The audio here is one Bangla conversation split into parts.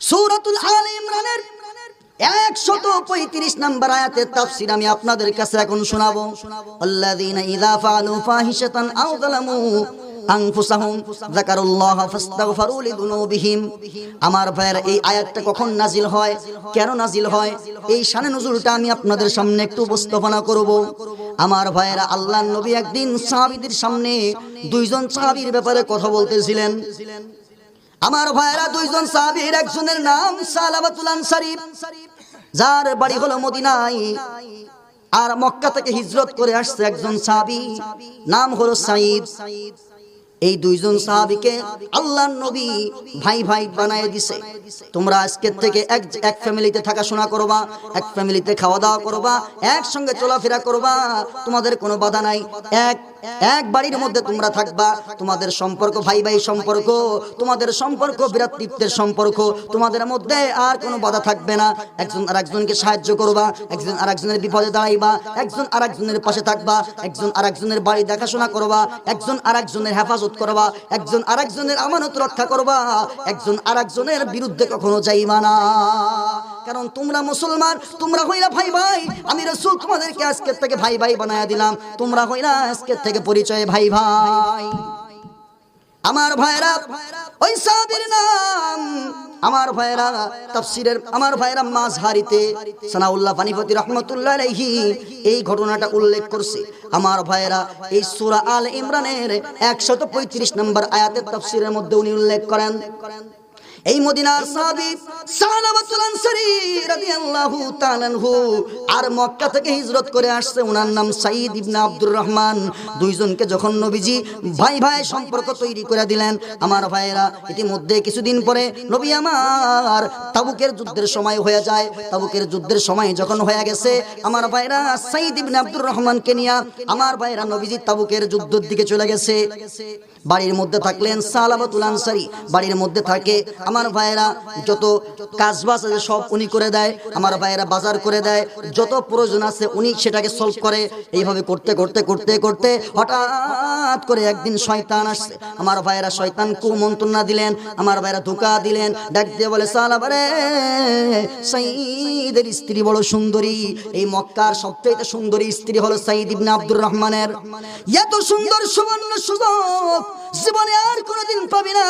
সূরাতুল আলে ইমরানের একশত পঁয়ত্রিশ নম্বর আয়াতের তাফসির আমি আপনাদের কাছে এখন শোনাবো। আল্লাযীনা আমার ভাইয়ের, এই আয়াতটা কখন নাজিল হয়? কেন নাজিল হয়? এই আমি আপনাদের সামনে একটু উপস্থাপনা করব। আমার ভাইয়েরা, আল্লাহর নবী একদিন সাহাবীদের সামনে দুইজন সাহাবীর ব্যাপারে কথা বলতেছিলেন। আমার ভাইয়েরা দুইজন সাহাবীর, একজনের নাম সালাবাতুল আনসারী। যার বাড়ি হলো মদিনায়। আর মক্কা থেকে হিজরত করে আসছে একজন সাহাবী, নাম হলো সাঈদ। এই দুইজন সাহাবীকে আল্লাহর নবী ভাই ভাই বানায় দিছে। তোমরা আজকের থেকে এক এক ফ্যামিলিতে থাকা শোনা করবা, এক ফ্যামিলিতে খাওয়া দাওয়া করবা, একসঙ্গে চলাফেরা করবা। তোমাদের কোনো বাধা নাই। এক এক বাড়ির মধ্যে তোমরা থাকবা, তোমাদের সম্পর্ক ভাই ভাই সম্পর্ক, তোমাদের সম্পর্ক বিরাতৃত্বের সম্পর্ক, তোমাদের মধ্যে আর কোনো বাধা থাকবে না। একজন আর একজনকে সাহায্য করবা, একজন আর একজনের বিপদে দাঁড়াইবা, একজন আর একজনের পাশে থাকবা, একজন আর একজনের বাড়ি দেখাশোনা করবা, একজন আর একজনের হেফাজত করবা, একজন আর একজনের আমানত রক্ষা করবা, একজন আর একজনের বিরুদ্ধে কখনো যাইবা না। কারণ তোমরা মুসলমান, তোমরা হইলা ভাই ভাই, আমি রসুল তোমাদেরকে আজকের থেকে ভাই ভাই বানায়া দিলাম। তোমরা হইলা আজকের থেকে পরিচয়, ভাই ভাই। আমার ভাইরা, ওই সাহাবীর নাম, আমার ভাইরা তাফসিরের, আমার ভাইরা মাঝহারিতে সানাউল্লাহ পানিপতি রহমতুল্লাহ আলাইহি এই ঘটনাটা উল্লেখ করছে। আমার ভাইরা এই সূরা আল ইমরানের 135 নম্বর আয়াতের তাফসিরের মধ্যে উনি উল্লেখ করেন। এই মদিনার সাহাবী সাহাবাতুল আনসারী রাদিয়াল্লাহু তাআলা আনহু আর মক্কা থেকে হিজরত করে আসছে। ওনার নাম সাঈদ ইবনে আব্দুর রহমান। দুইজনকে যখন নবীজি ভাই ভাই সম্পর্ক তৈরি করে দিলেন, আমার ভাইয়েরা, ইতিমধ্যে কিছুদিন পরে নবী আমার তাবুকের যুদ্ধের সময় হয়ে যায়। তাবুকের যুদ্ধের সময় যখন হয়ে গেছে, আমার ভাইরা সাঈদ ইবনে আব্দুর রহমানকে নিয়ে আমার ভাইরা নবীজি তাবুকের যুদ্ধের দিকে চলে গেছে। বাড়ির মধ্যে থাকলেন সালাবাতুল আনসারী। বাড়ির মধ্যে থাকে আমার ভাইয়েরা, যত কাজ বাজ আছে সব উনি করে দেয়, আমার ভাইয়েরা বাজার করে দেয়, যত প্রয়োজন আছে উনি সেটাকে সলভ করে। এইভাবে করতে করতে করতে করতে হঠাৎ করে একদিন শয়তান আসছে। আমার ভাইয়েরা শয়তান কুমন্ত্রণা দিলেন, আমার ভাইয়েরা ধোকা দিলেন, ডাক দিয়ে বলে সালাবারে সাইদের স্ত্রী বড় সুন্দরী। এই মক্কার সবচেয়ে সুন্দরী স্ত্রী হলো সাইদ ইবনে আব্দুর রহমানের। এত সুন্দর, সুবর্ণ সুযোগ জীবনে আর কোনোদিন পাবি না।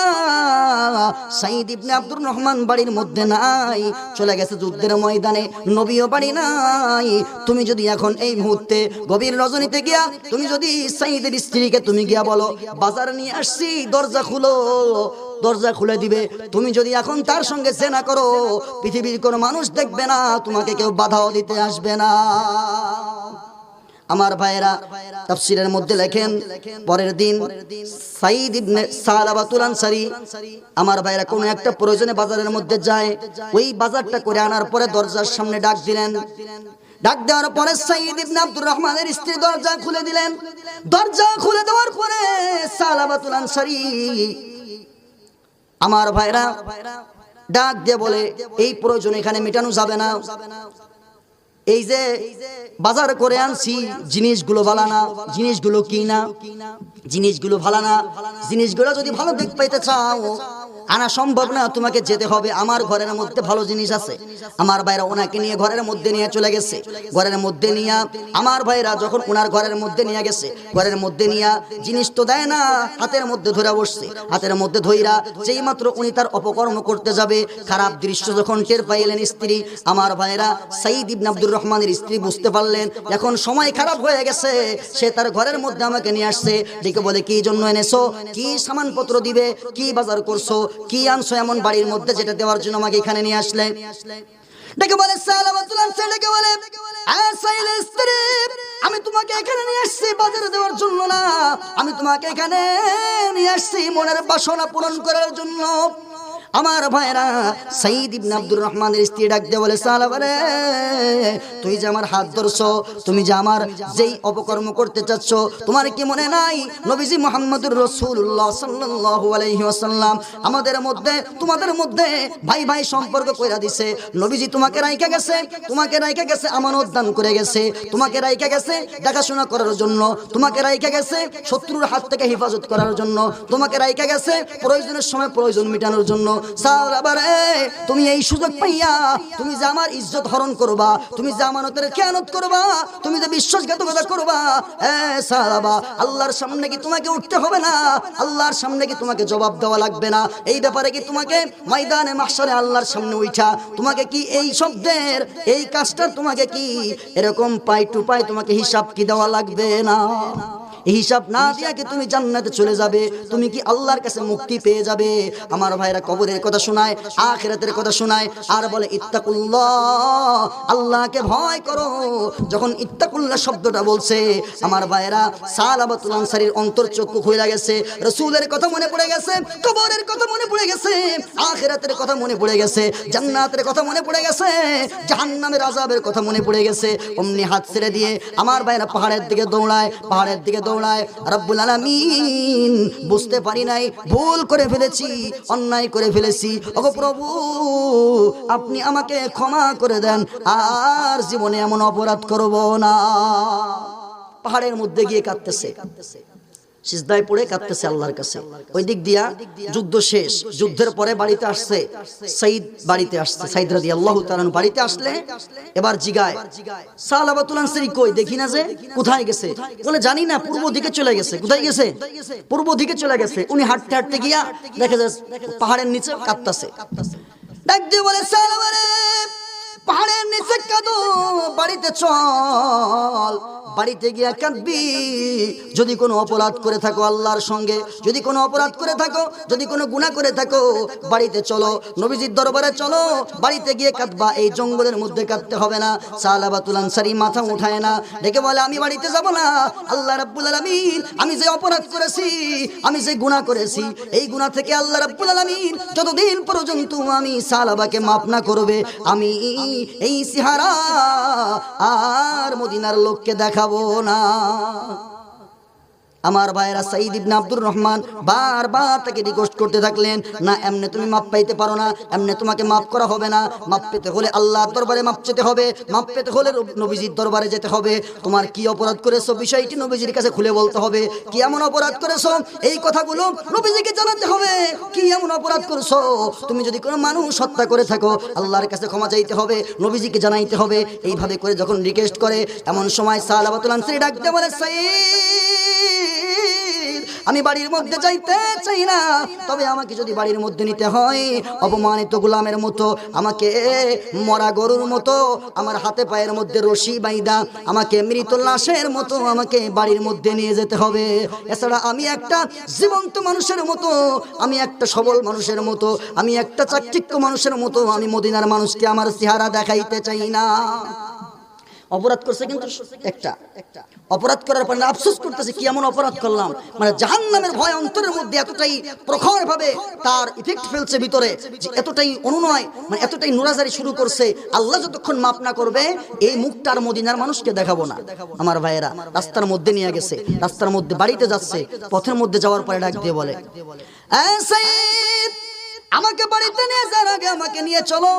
সাইদ ইবনে আব্দুর রহমান বাড়ির মধ্যে নাই। চলে গেছে যুদ্ধের ময়দানে। নবীও বাড়ি নাই। তুমি যদি এখন এই মুহূর্তে গভীর রজনীতে গিয়া, তুমি যদি সাইদের স্ত্রীকে তুমি গিয়া বলো, বাজার নিয়ে আসছি, দরজা খুলো। দরজা খুলে দিবে। তুমি যদি এখন তার সঙ্গে সেনা করো, পৃথিবীর কোনো মানুষ দেখবে না, তোমাকে কেউ বাধাও দিতে আসবে না। আমার ভাইয়েরা তাফসিরের মধ্যে লেখেন, পরের দিন সাইদ ইবনে সালাবাতুল আনসারী আমার ভাইয়েরা কোন একটা প্রয়োজনে বাজারের মধ্যে যায়, ওই বাজারটা করে আনার পরে দরজার সামনে ডাক দিলেন। ডাক দেওয়ার পরে সাইদ ইবনে আব্দুর রহমানের স্ত্রী দরজা খুলে দিলেন। দরজা খুলে দেওয়ার পরে সালাবাতুল আনসারী আমার ভাইরা ডাক দিয়ে বলে, এই প্রয়োজন এখানে মেটানো যাবে না। এই যে বাজার করে আনছি, জিনিসগুলো ভালো না, জিনিসগুলো কি না জিনিসগুলো ভালো না, জিনিসগুলো যদি ভালো দিক পাইতে চাও আনা সম্ভব না, তোমাকে যেতে হবে। আমার ঘরের মধ্যে ভালো জিনিস আছে। আমার ভাইরা ওনাকে নিয়ে ঘরের মধ্যে নিয়ে চলে গেছে। ঘরের মধ্যে নিয়ে আমার ভাইরা যখন ওনার ঘরের মধ্যে নিয়ে গেছে, ঘরের মধ্যে নিয়ে জিনিস তো দেয় না, হাতের মধ্যে ধরে বসছে। হাতের মধ্যে ধইরা যেই মাত্র উনি তার অপকর্ম করতে যাবে, খারাপ দৃশ্য যখন টের পাইলেন স্ত্রী, আমার ভাইরা সাইদ ইবনে আব্দুর রহমানের স্ত্রী বুঝতে পারলেন, এখন সময় খারাপ হয়ে গেছে। সে তার ঘরের মধ্যে আমাকে নিয়ে আসছে ডেকে বলে, কি জন্য এনেছো? কি সামানপত্র দিবে? কি বাজার করছ? কি আনছো এমন বাড়ির মধ্যে যেটা দেওয়ার জন্য আমাকে এখানে নিয়ে আসলে? ডেকে বলে ডেকে বলে "আ সাইল স্ত্রী, আমি তোমাকে এখানে নিয়ে আসছি বাজারে দেওয়ার জন্য না। আমি তোমাকে এখানে নিয়ে আসছি মনের বাসনা পূরণ করার জন্য। আমার ভাইরা সাইদ ইবনে আব্দুর রহমানের স্ত্রী ডাক দিয়ে বলে সালাবারে তুই যে আমার হাত ধরছো, তুমি যে আমার যেই অপকর্ম করতে চাচ্ছ, তোমার কি মনে নাই? নবীজি মোহাম্মদুর রসুল্লাহ সাল্লাল্লাহু আলাইহি ওয়াসাল্লাম আমাদের মধ্যে, তোমাদের মধ্যে ভাই ভাই সম্পর্ক কইরা দিছে। নবীজি তোমাকে রাইখা গেছে, তোমাকে রাইখা গেছে, আমানত দান করে গেছে। তোমাকে রাইখা গেছে দেখাশোনা করার জন্য, তোমাকে রাইখা গেছে শত্রুর হাত থেকে হেফাজত করার জন্য। তোমাকে রাইখা গেছে প্রয়োজনের সময় প্রয়োজন মেটানোর জন্য। তুমি এই সুযোগ পাইয়া তুমি যে আমার ইজ্জত হরণ করবা, তুমি যে আমানতের খেয়ানত করবা, তুমি যে বিশ্বাসঘাতকতা করবা, এ সালাবা আল্লাহর সামনে কি তোমাকে উঠতে হবে না? আল্লাহর সামনে কি তোমাকে জবাব দেওয়া লাগবে না? এই ব্যাপারে কি তোমাকে ময়দানে মাসারে আল্লাহর সামনে উঠা তোমাকে কি এই শব্দের, এই কাজটা তোমাকে কি এরকম পাই টু পাই তোমাকে হিসাব কি দেওয়া লাগবে না? এই হিসাব না দিয়া কি তুমি জান্নাতে চলে যাবে? তুমি কি আল্লাহর কাছে মুক্তি পেয়ে যাবে? আমার ভাইরা কবরের কথা শোনায় আখিরাতের কথা শোনায় আর বলে ইত্তাকুল্লাহ আল্লাহকে ভয় করো। যখন ইত্তাকুল্লাহ শব্দটা বলছে আমার ভাইরা সালাবাতুল আনসারীর অন্তর চক্ষু খুলে গেছে। রসুলের কথা মনে পড়ে গেছে কবরের কথা মনে পড়ে গেছে আখিরাতের কথা মনে পড়ে গেছে জান্নাতের কথা মনে পড়ে গেছে জাহান্নামের আযাবের কথা মনে পড়ে গেছে। অমনি হাত ছেড়ে দিয়ে আমার ভাইরা পাহাড়ের দিকে দৌড়ায় পাহাড়ের দিকে দৌড়ায় রব্বুল আলামিন। বুঝতে পারি নাই, ভুল করে ফেলেছি, অন্যায় করে ফেলেছি। ওগো প্রভু, আপনি আমাকে ক্ষমা করে দেন, আর জীবনে এমন অপরাধ করব না। পাহাড়ের মধ্যে গিয়ে কাঁদতেছে। সিজদায় পড়ে কাঁদতেছে আল্লাহর কাছে। ওই দিক দিয়া যুদ্ধ শেষ। যুদ্ধের পরে বাড়িতে আসছে সাইদ বাড়িতে আসছে। সাইদ রাদি আল্লাহ তালান বাড়িতে আসলে এবার জিগায়, সালাবাতুল আনসারি কই? দেখি না যে কোথায় গেছে? বলে, জানি না, পূর্ব দিকে চলে গেছে। কোথায় গেছে? পূর্ব দিকে চলে গেছে। উনি হাঁটতে হাঁটতে গিয়া দেখা যায় পাহাড়ের নিচে কাঁদতেছে। ডাক দিয়ে বলে সালাবারে পাহাড়ের নিচে কাঁদো, বাড়িতে চল। বাড়িতে গিয়া কাঁদবি। যদি কোনো অপরাধ করে থাকো আল্লাহর সঙ্গে, যদি কোনো অপরাধ করে থাকো, যদি কোনো গুনাহ করে থাকো, বাড়িতে চলো, নবীজির দরবারে চলো, বাড়িতে গিয়ে কাঁদবা। এই জঙ্গলের মধ্যে কাঁদতে হবে না। সালাবাতুল আনসারি মাথা উঠায় না। ডেকে বলে, আমি বাড়িতে যাব না। আল্লাহ রাব্বুল আলামিন, আমি যে অপরাধ করেছি, আমি যে গুনাহ করেছি, এই গুনাহ থেকে আল্লাহ রাব্বুল আলামিন যতদিন পর্যন্ত আমি সালাবাকে মাফ না করবে, আমি এই সিহারা আর মদিনার লোককে দেখাবো না। আমার ভাইয়েরা সাইদ ইবনে আব্দুর রহমান বারবার তাকে রিকোয়েস্ট করতে থাকলেন, না, এমনি তুমি মাপ পাইতে পারো না, এমনি তোমাকে মাফ করা হবে না। মাপ পেতে হলে আল্লাহর দরবারে মাপ চেতে হবে, মাপ পেতে হলে নবীজির দরবারে যেতে হবে। তোমার কি অপরাধ করেছ? বিষয়টি নবীজির কাছে খুলে বলতে হবে। কি এমন অপরাধ করেছ? এই কথাগুলো নবীজিকে জানাতে হবে। কি এমন অপরাধ করেছ? তুমি যদি কোনো মানুষ হত্যা করে থাকো, আল্লাহর কাছে ক্ষমা চাইতে হবে, নবীজিকে জানাইতে হবে। এইভাবে করে যখন রিকোয়েস্ট করে, এমন সময় সালাবাতুল আনসারি ডাকতে বলে, সাইদ আমি বাড়ির মধ্যে যাইতে চাই না। তবে আমাকে যদি বাড়ির মধ্যে নিতে হয়, অপমানিত গোলামের মতো, আমাকে মরা গরুর মতো, আমার হাতে পায়ের মধ্যে রশি বাইদা, আমাকে মৃত লাশের মতো আমাকে বাড়ির মধ্যে নিয়ে যেতে হবে। এছাড়া আমি একটা জীবন্ত মানুষের মতো, আমি একটা সবল মানুষের মতো, আমি একটা চাকচিক্য মানুষের মতো, আমি মদিনার মানুষকে আমার চেহারা দেখাইতে চাই না। অপরাধ করছে কিন্তু একটা। অপরাধ করার পর আফসোস করতেছে কি এমন অপরাধ করলাম? মানে জাহান্নামের ভয় অন্তরের মধ্যে এতটাই প্রখর ভাবে তার ইফেক্ট ফেলছে ভিতরে যে এতটাই অনুনয় মানে এতটাই নোরাজারি শুরু করছে। আল্লাহ যতক্ষণ মাপ না করবে এই মুখটার মদিনার মানুষকে দেখাবো না। আমার ভাইয়েরা রাস্তার মধ্যে নিয়ে গেছে রাস্তার মধ্যে বাড়িতে যাচ্ছে পথের মধ্যে যাওয়ার পরে ডাক দিয়ে বলে "এ সাইদ, আমাকে বাড়িতে নিয়ে যাওয়ার আগে আমাকে নিয়ে চলো।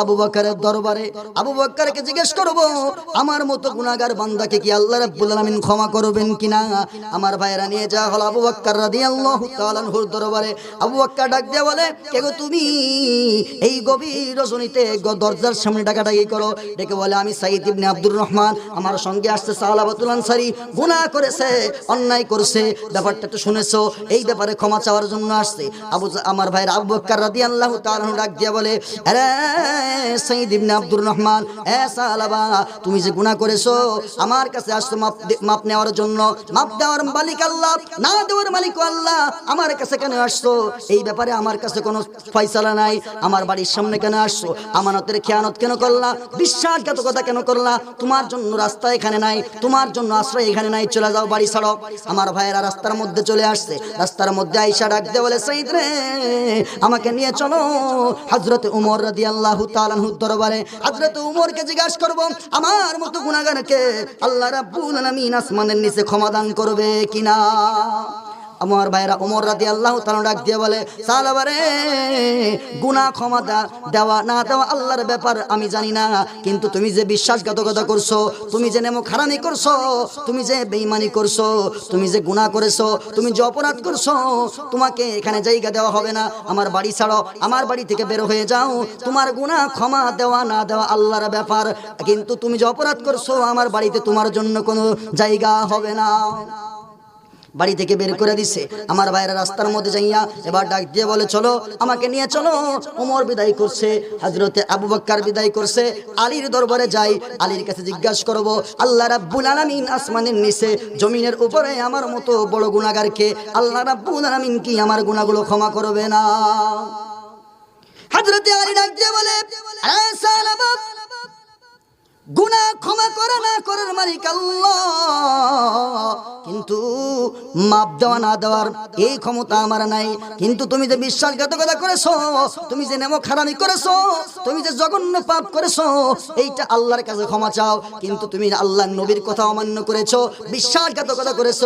আবু বকরের দরবারে আবু বকরকে জিজ্ঞেস করব, আমার মতো গুনাহগার বান্দাকে কি আল্লাহ রাব্বুল আলামিন ক্ষমা করবেন কিনা? আমার ভাইরা নিয়ে যাওয়া হলো আবু বকর রাদিয়াল্লাহু তাআলা আনহুর দরবারে। আবু বকর ডাক দিয়ে বলে, কে গো তুমি? এই গভীর রজনীতে দরজার সামনে ডাকাডাকি করো। ডেকে বলে, আমি সাইদ ইবনে আব্দুর রহমান, আমার সঙ্গে আসছে সালাবাতুল আনসারি, গুনাহ করেছে, অন্যায় করেছে। ব্যাপারটা তো শুনেছো? এই ব্যাপারে ক্ষমা চাওয়ার জন্য আসছে। আবু আমার ভাইয়ের আবু বকর রাদিয়াল্লাহু তাআলা ডাক দিয়ে বলে, আরে সাইদ ইবনে আব্দুর রহমান, এ সালাবা তুমি যে গুনাহ করেছ, আমার কাছে আসছো মাপ মাপ নেওয়ার জন্য, মাপ দেওয়ার মালিক আল্লাহ, না দেওয়ার মালিক আল্লাহ, আমার কাছে কেন আসছো? এই ব্যাপারে আমার কাছে কোনো ফয়সালা নাই, আমার বাড়ির সামনে কেন আসছো? আমানতের খেয়ানত কেন করলা? বিশ্বাসঘাতকতা কেন করলা? তোমার জন্য রাস্তা এখানে নাই, তোমার জন্য আশ্রয় এখানে নাই, চলে যাও বাড়ি ছাড়ো। আমার ভাইয়েরা রাস্তার মধ্যে চলে আসছে, রাস্তার মধ্যে আইসা ডাক দে বলে সাইদ রে আমাকে নিয়ে চলো। হজরত উমর রাদি আল্লাহ তালানহুর দরবারে। হজরত উমরকে জিজ্ঞাসা করব, আমার মতো গুণাগারকে আল্লাহ রাব্বুল আলামিন আসমানের নিচে ক্ষমা দান করবে কিনা? আমার ভাইরা ওমর রাদি আল্লাহ তালা ডাক দিয়ে বলে সালাবারে গুনাহ ক্ষমা দেওয়া না দেওয়া আল্লাহর ব্যাপার আমি জানি না, কিন্তু তুমি যে বিশ্বাসঘাতকতা করছ, তুমি যে নেমো খারামি করছ, তুমি যে বেইমানি করছ, তুমি যে গুনাহ করেছ, তুমি যে অপরাধ করছ, তোমাকে এখানে জায়গা দেওয়া হবে না। আমার বাড়ি ছাড়ো, আমার বাড়ি থেকে বের হয়ে যাও। তোমার গুনাহ ক্ষমা দেওয়া না দেওয়া আল্লাহর ব্যাপার, কিন্তু তুমি যে অপরাধ করছ, আমার বাড়িতে তোমার জন্য কোনো জায়গা হবে না। বাড়ি থেকে বের করে দিছে। আমার ভাইয়েরা রাস্তার মধ্যে যাইয়া এবার ডাক দিয়ে বলে চলো আমাকে নিয়ে চলো। ওমর বিদায় করছে হজরতে আবু বক্কার বিদায় করছে। আলীর দরবারে যাই আলীর কাছে জিজ্ঞাসা করব আল্লাহ রাব্বুল আলামিন আসমানের নিচে জমিনের উপরে আমার মতো বড় গুনাহগারকে আল্লাহ রাব্বুল আলামিন কি আমার গুনাহগুলো ক্ষমা করবে না? হজরতে আলী ডাক দিয়ে বলে "এ সালাবা, গুনাহ ক্ষমা করে না করার মালিক কিন্তু মাপ দেওয়া না দেওয়ার এই ক্ষমতা আমার নাই। কিন্তু তুমি যে বিশ্বাসঘাতকতা করেছ তুমি যে নেমো খারামি করেছ তুমি যে জঘন্য পাপ করেছ এইটা আল্লাহর কাছে ক্ষমা চাও। কিন্তু তুমি আল্লাহ নবীর কথা অমান্য করেছ বিশ্বাসঘাতকতা করেছ।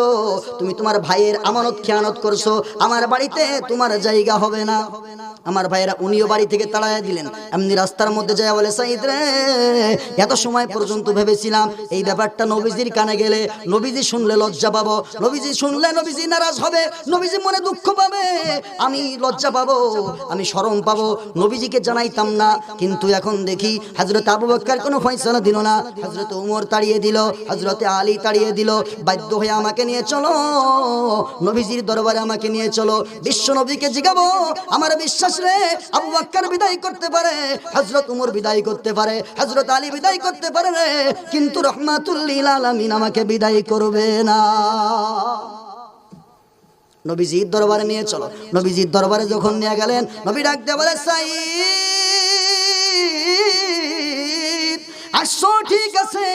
তুমি তোমার ভাইয়ের আমানত খেয়ানত করছ। আমার বাড়িতে তোমার জায়গা হবে না। আমার ভাইয়েরা উনিও বাড়ি থেকে তাড়াইয়া দিলেন। এমনি রাস্তার মধ্যে যায় বলে সাইদ রে, এত সময় পর্যন্ত ভেবেছিলাম এই ব্যাপারটা নবীজির কানে গেলে নবীজি শুনলে লজ্জা পাবো, নবীজি শুনলে নবীজি নারাজ হবে, নবীজি মনে দুঃখ পাবে, আমি লজ্জা পাবো, আমি শরম পাবো, নবীজিকে জানাইতাম না, কিন্তু এখন দেখি হজরত আবু বক্কর কোনো ফয়সালা দিল না হজরত উমর তাড়িয়ে দিল হজরত আলী তাড়িয়ে দিল, বাধ্য হয়ে আমাকে নিয়ে চলো, নবীজির দরবারে আমাকে নিয়ে চলো, বিশ্ব নবীকে জিগাবো, আমার বিশ্বাস রে আবু বাক্কার বিদায় করতে পারে হজরত উমর বিদায় করতে পারে হজরত আলী বিদায় করতে পারে রে, কিন্তু রহমাতুল্লিল আলামিন আমাকে বিদায় করবে না। নবীজির দরবারে নিয়ে চলো। নবীজির দরবারে যখন নিয়ে গেলেন, নবী ডাক বলে সাইদ আসো, ঠিক আছে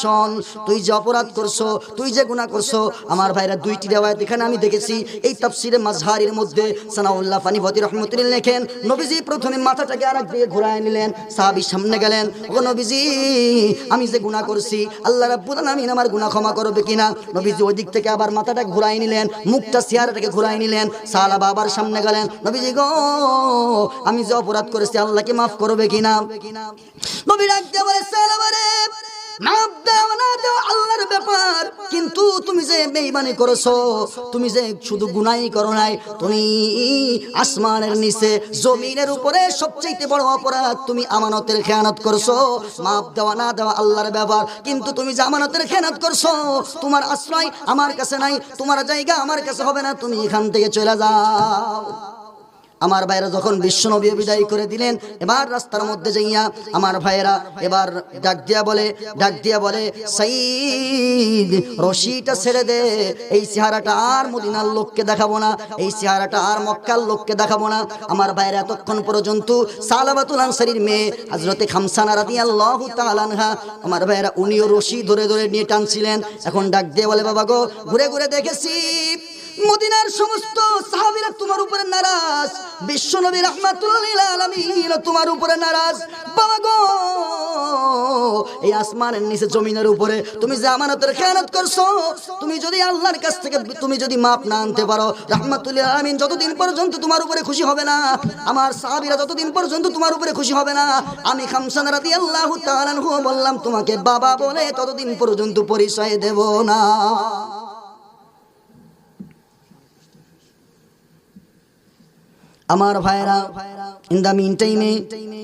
শোন, তুই যে অপরাধ করছ, তুই যে গুনাহ করছ, আমার ভাইরা দুইটি রেওয়ায়ত এখানে আমি দেখেছি। এই তাফসিরে মাজহারির মধ্যে সানাউল্লাহ ফানিভতি রহমতুল্লাহ লেখেন, নবীজি প্রথমে মাথাটাকে আরেক দিকে ঘুরায় নিলেন, সাহাবী সামনে গেলেন, ও নবীজি, আমি যে গুনাহ করছি, আল্লাহ রাব্বুল আলামিন আমার গুনাহ ক্ষমা করবে কিনা? নবীজি ওই দিক থেকে আবার মাথাটা ঘুরাই নিলেন, মুখটা চেহারাটাকে ঘুরাই নিলেন সাহাবা আবার সামনে গেলেন, নবীজি গো, আমি যে অপরাধ করেছি, আল্লাহকে মাফ করবে কিনা? কিন্তু তুমি যে করেছ, তুমি যে শুধু গুনাই করো নাই, তুমি আসমানের নিচে, জমিনের উপরে সবচেয়ে বড় অপরাধ তুমি আমানতের খেয়ানত করছ। মাপ দেওয়া না দেওয়া আল্লাহর ব্যাপার। কিন্তু তুমি যে আমানতের খেয়ানত করছ, তোমার আশ্রয় আমার কাছে নাই, তোমার জায়গা আমার কাছে হবে না, তুমি এখান থেকে চলে যাও। আমার ভাইয়েরা যখন বিশ্বনবী বিদায় করে দিলেন, এবার রাস্তার মধ্যে যাইয়া আমার ভাইয়েরা এবার ডাক দিয়া বলে, ডাক দিয়া বলে সাইদ রশিটা ছেড়ে দে, এই চেহারাটা আর মদিনার লোককে দেখাবো না, এই চেহারাটা আর মক্কার লোককে দেখাবো না। আমার ভাইয়েরা এতক্ষণ পর্যন্ত সালাবাতুল আনসারির মেয়ে হজরতে খামসানা রাদিয়াল্লাহু তাআলা আনহা, আমার ভাইয়েরা উনিও রশি ধরে ধরে নিয়ে টানছিলেন। এখন ডাক দিয়ে বলে, বাবা গো, ঘুরে ঘুরে দেখেছি। মদিনার সমস্ত সাহাবীরা তোমার উপরে নারাজ। বিশ্বনবী রাহমাতুল্লিল আলামিন তোমার উপরে নারাজ। বাবা গো, এই আসমানের নিচে জমিনের উপরে তুমি যে আমানতের খেয়ানত করছ। তুমি যদি আল্লাহর কাছ থেকে তুমি যদি মাপ না আনতে পারো রাহমাতুল্লিল আলামিন যতদিন পর্যন্ত তোমার উপরে খুশি হবে না, আমার সাহাবীরা যতদিন পর্যন্ত তোমার উপরে খুশি হবে না, আমি খামসান রাদিয়াল্লাহু তাআলা আনহু বললাম, তোমাকে বাবা বলে ততদিন পর্যন্ত পরিচয় দেব না। আমার ভাইরা ইন দা মিন টাইমে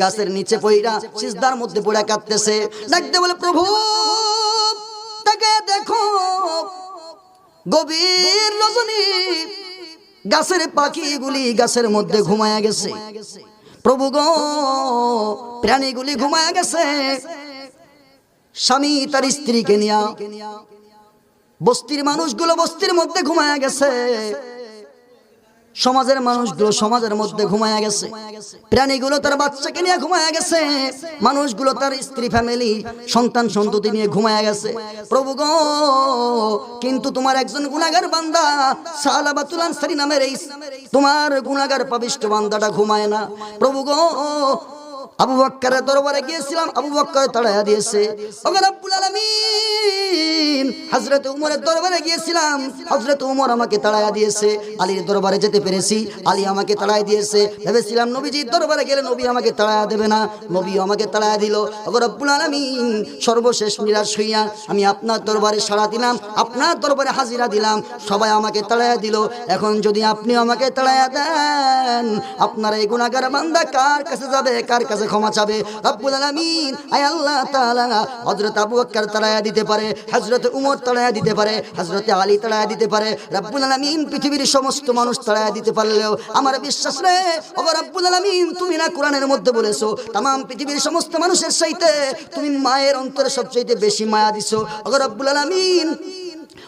গাছের নিচে পইরা সিজদার মধ্যে পড়ে কাঁদতেছে। ডাকতে বলে, প্রভু, তাকে দেখো। গভীর রজনী গাছের পাখিগুলি গাছের মধ্যে ঘুমায়া গেছে। প্রভু গো, প্রাণীগুলি ঘুমায়া গেছে। স্বামী তার স্ত্রীকে নিয়া বস্তির মানুষগুলো বস্তির মধ্যে ঘুমায়া গেছে। সমাজের মানুষগুলো সমাজের মধ্যে ঘুমায়া গেছে। প্রাণীগুলো তার বাচ্চাকে নিয়ে ঘুমায়া গেছে। মানুষগুলো তার স্ত্রী ফ্যামিলি সন্তান, সন্ততি নিয়ে ঘুমায়া গেছে। প্রভু গো, কিন্তু তোমার একজন গুণাগার বান্দা, সালাবাতুল আনসারী নামের এই তোমার গুণাগার পাবিষ্ট বান্দাটা ঘুমায় না। প্রভু গো আবু বক্করের দরবারে গিয়েছিলাম, আবু বক্কর তাড়াইয়া দিয়েছে, ওগো রব্বুল আলামিন, হযরত উমরের দরবারে গিয়েছিলাম, হযরত উমর আমাকে তাড়াইয়া দিয়েছে, আলীর দরবারে যেতে পেরেছি, আলী আমাকে তাড়াইয়া দিয়েছে, ভেবেছিলাম নবীজির দরবারে গেলে নবী আমাকে তাড়াইয়া দেবে না নবী আমাকে তাড়াইয়া দিল, ওগো রব্বুল আলামিন, সর্বশেষ নিরাশ হইয়া আমি আপনার দরবারে সাড়া দিলাম, আপনার দরবারে হাজিরা দিলাম, সবাই আমাকে তাড়াইয়া দিল, এখন যদি আপনি আমাকে তাড়াইয়া দেন, আপনার এই গুণাগার বান্দা কার কাছে যাবে, কার কাছে ক্ষমা চাবে। রব্বুল আলামিন, আয় আল্লাহ তাআলা, হযরত আবু বকর তাড়ায়া দিতে পারে, হযরত উমর তাড়ায়া দিতে পারে, হযরত আলী তাড়ায়া দিতে পারে, রব্বুল আলামিন পৃথিবীর সমস্ত মানুষ তাড়ায়া দিতে পারলেও আমার বিশ্বাস রে ও রব্বুল আলামিন, তুমি না কোরআনের মধ্যে বলেছ, তামাম পৃথিবীর সমস্ত মানুষের সাথে তুমি মায়ের অন্তরে সবচেয়ে বেশি মায়া দিছো। ও রব্বুল আলামিন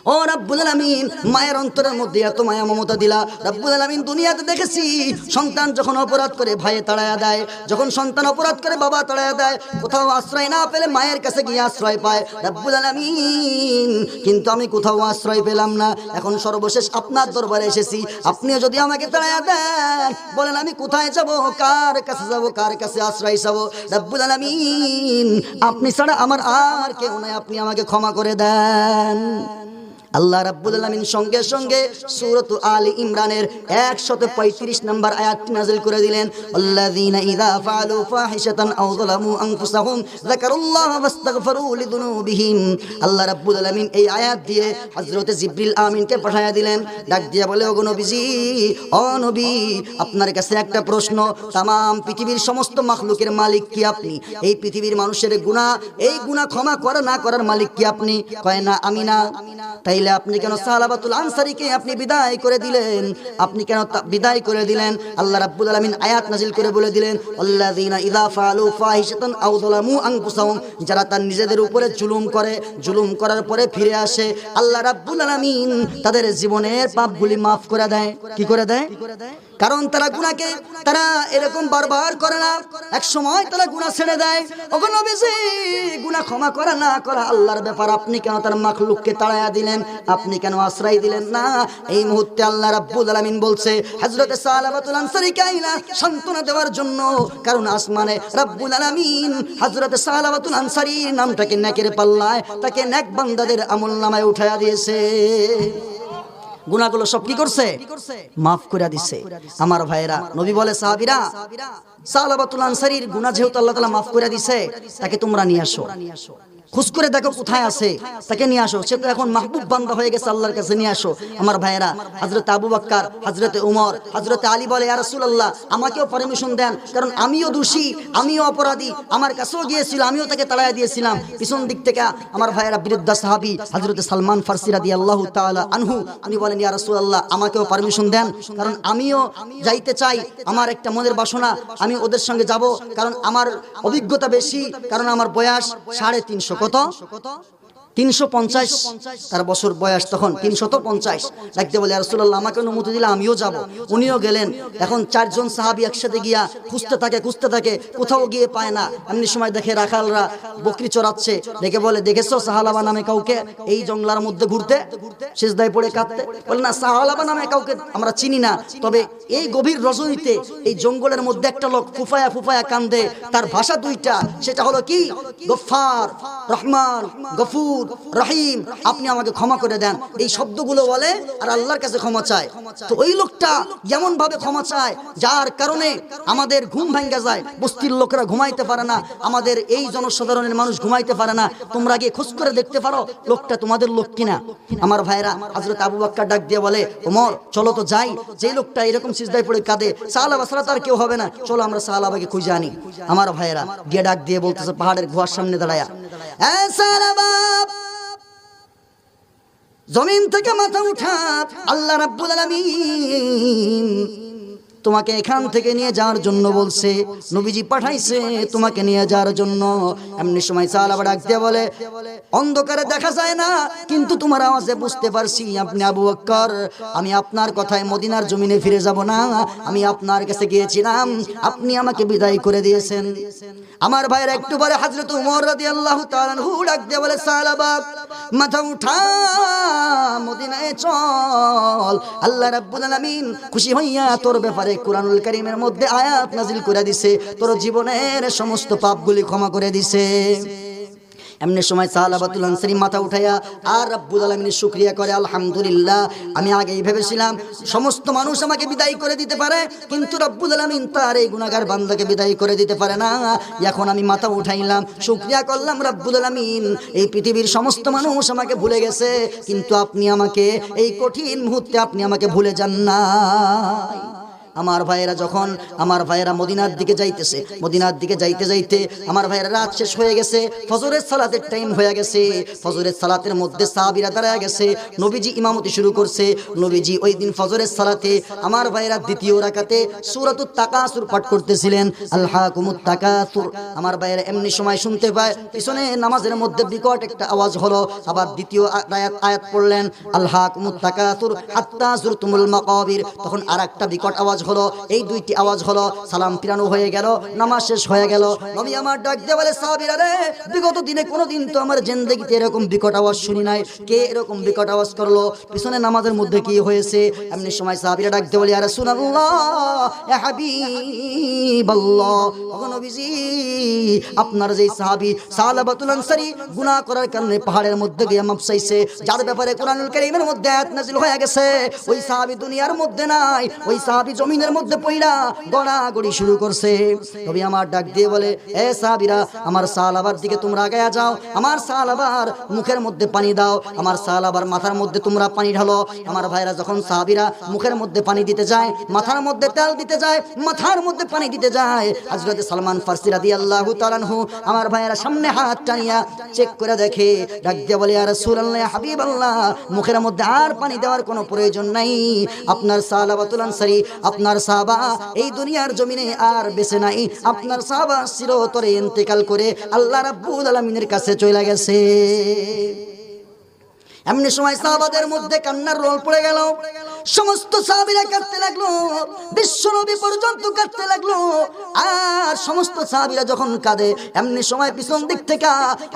ও রাব্বুল আলামিন, মায়ের অন্তরের মধ্যে এত মায়া মমতা দিলা। রাব্বুল আলামিন দুনিয়াতে দেখেছি, সন্তান যখন অপরাধ করে ভাইয়ে তাড়ায়া দেয়, যখন সন্তান অপরাধ করে বাবা তাড়ায়া দেয়, কোথাও আশ্রয় না পেলে মায়ের কাছে গিয়ে আশ্রয় পায়। রাব্বুল আলামিন, কিন্তু আমি কোথাও আশ্রয় পেলাম না। এখন সর্বশেষ আপনার দরবারে এসেছি। আপনিও যদি আমাকে তাড়ায়া দেন, বলেন আমি কোথায় যাব, কার কাছে যাব, কার কাছে আশ্রয় যাব রাব্বুল আলামিন, আপনি ছাড়া আমার আর কেউ নাই, আপনি আমাকে ক্ষমা করে দেন। আল্লাহ রাব্বুল আলামিন সঙ্গে সঙ্গে সূরত আলী ইমরানের 135 নম্বর আয়াতটি নাযিল করে দিলেন ইযা ফাআলু ফাহিশাতান আও যালামু আনফুসাহুম লিযুনুবিহিম। আল্লাহ রাব্বুল আলামিন এই আয়াত দিয়ে হযরত আমিনকে পাঠায়া দিলেন, ডাক দিয়ে বলে, ওগো নবীজি, ও নবী, আপনার কাছে একটা প্রশ্ন, তামাম পৃথিবীর সমস্ত মাখলুকের মালিক কি আপনি? এই পৃথিবীর মানুষের গুনাহ, এই গুনাহ ক্ষমা করা না করার মালিক কি আপনি? কয়, না, আমি না। তাইলে আপনি কেন সালাবাতুল আনসারীকে আপনি বিদায় করে দিলেন? আপনি কেন বিদায় করে দিলেন? আল্লাহ রাব্বুল আলামিন আয়াত নাজিল করে বলে দিলেন, আল্লাযীনা ইযা ফাআলু ফাহিশাতান আও যালামু আনফুসাহুম যারা তার নিজেদের উপরে জুলুম করে, জুলুম করার পরে ফিরে আসে, আল্লাহ রাব্বুল আলামিন তাদের জীবনের পাপগুলি মাফ করে দেয়। কি করে দেয়? কারণ তারা গুনাহকে তারা এরকম বারবার করে না। এক সময় তারা গুনাহ ছেড়ে দেয়। ওগো নবীজি, গুনাহ ক্ষমা করা না করা আল্লাহর ব্যাপার, আপনি কেন তার মাখলুককে তাড়ায়া দিলেন? আপনি কেন আশ্রয় দিলেন না? এই মুহূর্তে আল্লাহ রাব্বুল আলামিন বলছে, হযরতে সালাবাতুল আনসারী কাইলা সান্ত্বনা দেওয়ার জন্য, কারণ আসমানে রাব্বুল আলামিন হযরতে সালাবাতুল আনসারী নামটাকে নেকের পাল্লায়, তাকে নেক বান্দাদের আমল নামায় উঠায়া দিয়েছে। গুনাহগুলো সব কি করছে? মাফ করে দিছে। আমার ভাইরা নবী বলে সাহাবীরা সালাবাতুল আনসারীর গুনাহ যেহেতু আল্লাহ তাআলা মাফ করে দিছে, তাকে তোমরা নিয়ে আসো। খুশ করে দেখো কোথায় আছে, তাকে নিয়ে আসো। সে তো এখন মাহবুব বান্দা হয়ে গেছে, আল্লাহর কাছে নিয়ে আসো। আমার ভাইয়েরা হজরত আবু বাক্কার হজরত উমর হজরত আলী বলে, ইয়া রাসূলুল্লাহ, আমাকেও পারমিশন দেন। কারণ আমিও দোষী, আমিও অপরাধী। আমার কাছেও গিয়েছিল, আমিও তাকে তাড়াইয়া দিয়েছিলাম। পিছন দিক থেকে আমার ভাইয়েরা বৃদ্ধা সাহাবী হজরত সালমান ফার্সি রাদিয়াল্লাহু তাআলা আনহু, উনি বলেন, ইয়া রাসূলুল্লাহ, আমাকেও পারমিশন দেন। কারণ আমিও যাইতে চাই, আমার একটা মনের বাসনা, আমি ওদের সঙ্গে যাব। কারণ আমার অভিজ্ঞতা বেশি, কারণ আমার বয়স সাড়ে তিনশো কত? তিনশো পঞ্চাশ। তার বছর বয়স তখন তিনশত পঞ্চাশ। ডাকতে বলে রসুল্লাহ আমাকে অনুমতি দিলে আমিও যাব। উনিও গেলেন। এখন চারজন সাহাবি একসাথে গিয়া খুঁজতে থাকে খুঁজতে থাকে, কোথাও গিয়ে পায় না। এমনি সময় দেখে রাখালরা বকরি চড়াচ্ছে। দেখে বলে, দেখেছ সাহালাবা নামে কাউকে? এই জঙ্গলার মধ্যে ঘুরতে? শেষদায় পড়ে কাঁদতে। বলে, না, সাহালাবা নামে কাউকে আমরা চিনি না। তবে এই গভীর রজনীতে এই জঙ্গলের মধ্যে একটা লোক ফুফায়া ফুফায়া কান্দে। তার ভাষা দুইটা। সেটা হলো কি? গফার রহমান, গফুর, রহিম। আপনি আমাকে ক্ষমা করে দেন। এই শব্দগুলো বলে আর আল্লাহর কাছে ক্ষমা চায়। তো ওই লোকটা যেমন ভাবে ক্ষমা চায়, যার কারণে আমাদের ঘুম ভাঙ্গা যায়। বস্তির লোকেরা ঘুমাইতে পারে না। আমাদের এই জনসাধারণের মানুষ ঘুমাইতে পারে না। তোমরা গিয়ে খোঁজ করে দেখতে পারো, লোকটা তোমাদের লোক কিনা। আমার ভাইরা হজরত আবু বাক্কা ডাক দিয়ে বলে, ওমর, চলো তো যাই। যে লোকটা এরকম সিজদায় পড়ে কাঁদে। সাহালাবা সারা তার কেউ হবে না। চলো আমরা সাহালাবাকে খুঁজে আনি। আমার ভাইয়েরা গিয়ে ডাক দিয়ে বলতেছে, পাহাড়ের গুহার সামনে দাঁড়ায়া। জমিন থেকে মাথা উঠা। আল্লাহ রাব্বুল আলামিন তোমাকে এখান থেকে নিয়ে যাওয়ার জন্য বলছে। নবীজি পাঠাইছে তোমাকে নিয়ে যাওয়ার জন্য। এমনি সময় সাহাবা ডাক দিয়ে বলে, অন্ধকারে দেখা যায় না, কিন্তু তোমার আওয়াজে বুঝতে পারছি আপনি আবু বকর আমি আপনার কথায় মদিনার জমিনে ফিরে যাব না। আমি আপনার কাছে গিয়েছিলাম। আপনি আমাকে বিদায় করে দিয়েছেন। আমার ভাইয়ের একটু পরে হযরত উমর রাদিয়াল্লাহু তাআলা ডাক দিয়ে বলে সাহাবা মাথা উঠা, মদিনায় চল। আল্লাহ রাব্বুল আলামিন খুশি হইয়া তোর ব্যাপারে কোরআনুল কারীমের মধ্যে আয়াত নাজিল করে দিছে। তোর জীবনের সমস্ত পাপগুলি ক্ষমা করে দিছে। এমনি সময় সাহাবাতুল আনসারি মাথা উঠাইয়া, আর রাব্বুল আলামিনের শুক্রিয়া করে, আলহামদুলিল্লাহ। আমি আগেই ভেবেছিলাম, সমস্ত মানুষ আমাকে বিদায় করে দিতে পারে, কিন্তু রব্বুল আলামিন তার এই গুনাহগার বান্দাকে বিদায় করে দিতে পারে না। এখন আমি মাথা উঠাইলাম, শুক্রিয়া করলাম রব্বুল আলামিন, এই পৃথিবীর সমস্ত মানুষ আমাকে ভুলে গেছে, কিন্তু আপনি আমাকে, এই কঠিন মুহূর্তে আপনি আমাকে ভুলে যান না আমার ভাইয়েরা যখন আমার ভাইয়েরা মদিনার দিকে যাইতেছে, মদিনার দিকে যাইতে যাইতে আমার ভাইয়েরা রাত শেষ হয়ে গেছে, ফজরের সালাতের টাইম হয়ে গেছে, ফজরের সালাতের মধ্যে সাহাবিরা দাঁড়ায় গেছে, নবীজি ইমামতি শুরু করছে, নবীজি ওই দিন ফজরের সালাতে আমার ভাইয়েরা দ্বিতীয় রাকাতে সূরাতুত তাকাসুর পাঠ করতেছিলেন আল্লাহ কুমুত তাকাসুর। আমার ভাইয়েরা এমনি সময় শুনতে পায়, পিছনে নামাজের মধ্যে বিকট একটা আওয়াজ হলো, আবার দ্বিতীয় আয়াত আয়াত পড়লেন আল্লাহ কুমুত তাকাসুর, হাত্তা জুরতুমুল মাকাবির। তখন আরেকটা বিকট আওয়াজ হলো, এই দুইটি আওয়াজ হলো, সালাম পিরানো হয়ে গেল, নামাজ শেষ হয়ে গেল। নবী আমার ডাক দিয়ে বলে, সাহাবীরা রে, বিগত দিনে কোনোদিন তো আমার জিন্দেগিতে এরকম বিকট আওয়াজ শুনি নাই। কে এরকম বিকট আওয়াজ করল? পিছনে নামাজের মধ্যে কি হয়েছে? এমনি সময় সাহাবীরা ডাক দিয়ে বলে রাসূলুল্লাহ, ইয়া হাবিবাল্লাহ নবীজি, আপনার যে সাহাবী সালাবাতুল আনসারী গুনাহ করার কারণে পাহাড়ের মধ্যে গিয়ে মাপ চাইছে যার ব্যাপারে কোরআনুল কারীমের মধ্যে আয়াত নাযিল হয়ে গেছে। ওই সাহাবী দুনিয়ার মধ্যে নাই, ওই সাহাবী জমিনের মধ্যে পইরা গড়াগড়ি শুরু করছে। নবী আমার ডাক দিয়ে বলে, এ সাহাবীরা, আমার সালাবার দিকে তোমরা আগায়া যাও, আমার সালাবার মুখের মধ্যে পানি দাও, আমার সালাবার মাথার মধ্যে তোমরা পানি ঢালো। আমার ভাইরা যখন সাহাবীরা মুখের মধ্যে পানি দিতে যায়, মাথার মধ্যে তেল দিতে যায়, মাথার মধ্যে পানি দিতে যায়, হযরত সালমান ফারসি রাদিয়াল্লাহু তাআলা আনহু আমার ভাইয়েরা সামনে হাত টানিয়া চেক করে দেখে, ডাক দিয়ে বলে আর রাসূলুল্লাহ, হাবিবাল্লাহ, মুখের মধ্যে আর পানি দেওয়ার কোনো প্রয়োজন নাই। আপনার সালাবাতুল আনসারী, আপনার সাহাবা এই দুনিয়ার জমিনে আর বেঁচে নাই। আপনার সাহাবা চিরতরে ইন্তেকাল করে আল্লাহ রাব্বুল আলামিনের কাছে চলে গেছে। এমনি সময় সাহাবাদের মধ্যে কান্নার রোল পড়ে গেল। সমস্ত সাহাবীরা কাঁদতে লাগল বিশ্বনবী পর্যন্ত কাঁদতে লাগল। আর সমস্ত সাহাবীরা যখন কাঁদে, এমনি সময় পিছন দিক থেকে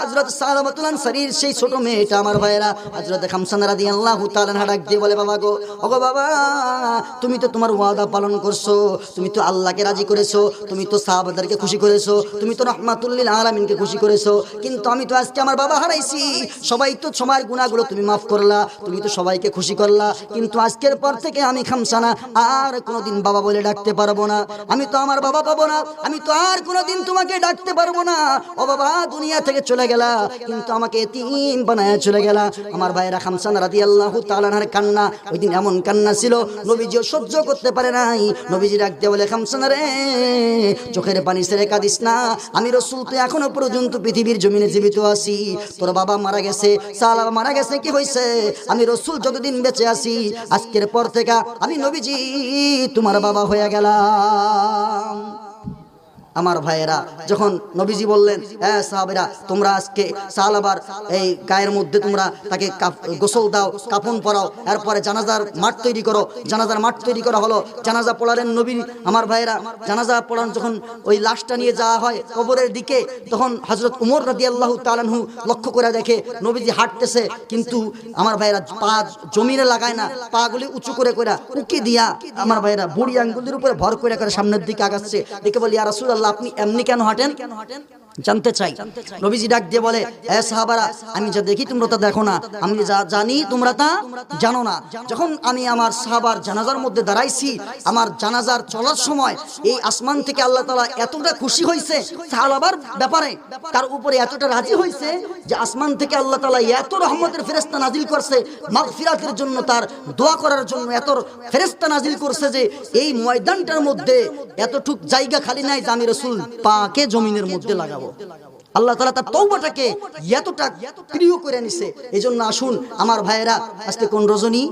হযরত সালামাতুল আনসারীর সেই ছোট মেয়েটা আমার ভাইয়েরা, হযরত খামসান রাদিয়াল্লাহু তাআলা ডাক দিয়ে বলে, বাবা গো, ওগো বাবা, তুমি তো তোমার ওয়াদা পালন করছ, তুমি তো আল্লাহকে রাজি করেছ, তুমি তো সাহাবাদেরকে খুশি করেছ, তুমি তো রহমাতুল্লিল আলামিনকে খুশি করেছ, কিন্তু আমি তো আজকে আমার বাবা হারাইছি। সবাই তো সবার গুণাগুলো তুমি মাফ করলা, তুমি তো সবাইকে খুশি করলা, কিন্তু আজকের পর থেকে আমি খামসানা আর কোনোদিন বাবা বলে ডাকতে পারব না। আমি তো আমার বাবা পাবো না। আমি তো আর কোনোদিন তোমাকে ডাকতে পারব না। ও বাবা, দুনিয়া থেকে চলে গেলা। কিন্তু আমাকে এতিম বানায় চলে গেলা। আমার ভাইয়েরা খামসানা রাদি আল্লাহ তালানার কান্না, ওই দিন এমন কান্না ছিল, নবীজিও সহ্য করতে পারে নাই। নবীজি ডাকতে বলে, খামসানা রে, চোখের পানি ছেড়ে কাঁদিস না। আমি রসুল তো এখনও পর্যন্ত পৃথিবীর জমিনে জীবিত আছি। তোর বাবা মারা গেছে সালা মারা গেছে, কি হয়েছে আমি রসুল যতদিন বেঁচে আছি, আজকের পর থেকে আমি নবীজি তোমার বাবা হয়ে গেলাম। আমার ভাইয়েরা, যখন নবীজি বললেন হ্যাঁ সাহাবেরা, তোমরা আজকে সালাবার এই গায়ের মধ্যে তোমরা তাকে গোসল দাও, কাপন পরাও, এরপরে জানাজার মাঠ তৈরি করো। জানাজার মাঠ তৈরি করা হলো। জানাজা পড়ালেন নবী আমার ভাইয়েরা, জানাজা পড়ান যখন ওই লাশটা নিয়ে যাওয়া হয় কবরের দিকে, তখন হজরত উমর রাদি আল্লাহ তালানহু লক্ষ্য করে দেখে, নবীজি হাঁটতেছে, কিন্তু আমার ভাইয়েরা পা জমিনে লাগায় না, পাগুলি উঁচু করে করে উকি দিয়া আমার ভাইয়েরা বুড়ি আঙ্গুলের উপরে ভর করে করে সামনের দিকে আগাচ্ছে। দেখে বলি আর রাসূলুল্লাহ আপনি এমনি কেন হাঁটেন? জানতে চাই। নবীজি ডাক দিয়ে বলে, এ সাহাবারা, আমি যা দেখি তোমরা তা দেখো না। আমি যা জানি তোমরা তা জানো না। যখন আমি আমার সাহাবার জানাজার মধ্যে দাঁড়াইছি, আমার জানাজার চলার সময় এই আসমান থেকে আল্লাহ তালা এতটা খুশি হয়েছে সাহাবার ব্যাপারে, তার উপরে এতটা রাজি হয়েছে যে আসমান থেকে আল্লাহ তালা এত রহমতের ফেরেস্তা নাজিল করছে, মাগফিরাতের জন্য তার দোয়া করার জন্য এত ফেরেস্তা নাজিল করছে যে এই ময়দানটার মধ্যে এতটুক জায়গা খালি নাই যে আমি রসুল পাকে জমিনের মধ্যে লাগাবো আল্লাহ তালা তার তৌবাটাকে এতটা প্রিয় করে নিছে। এই জন্য আসুন আমার ভাইয়েরা আজকে কোন রজনী?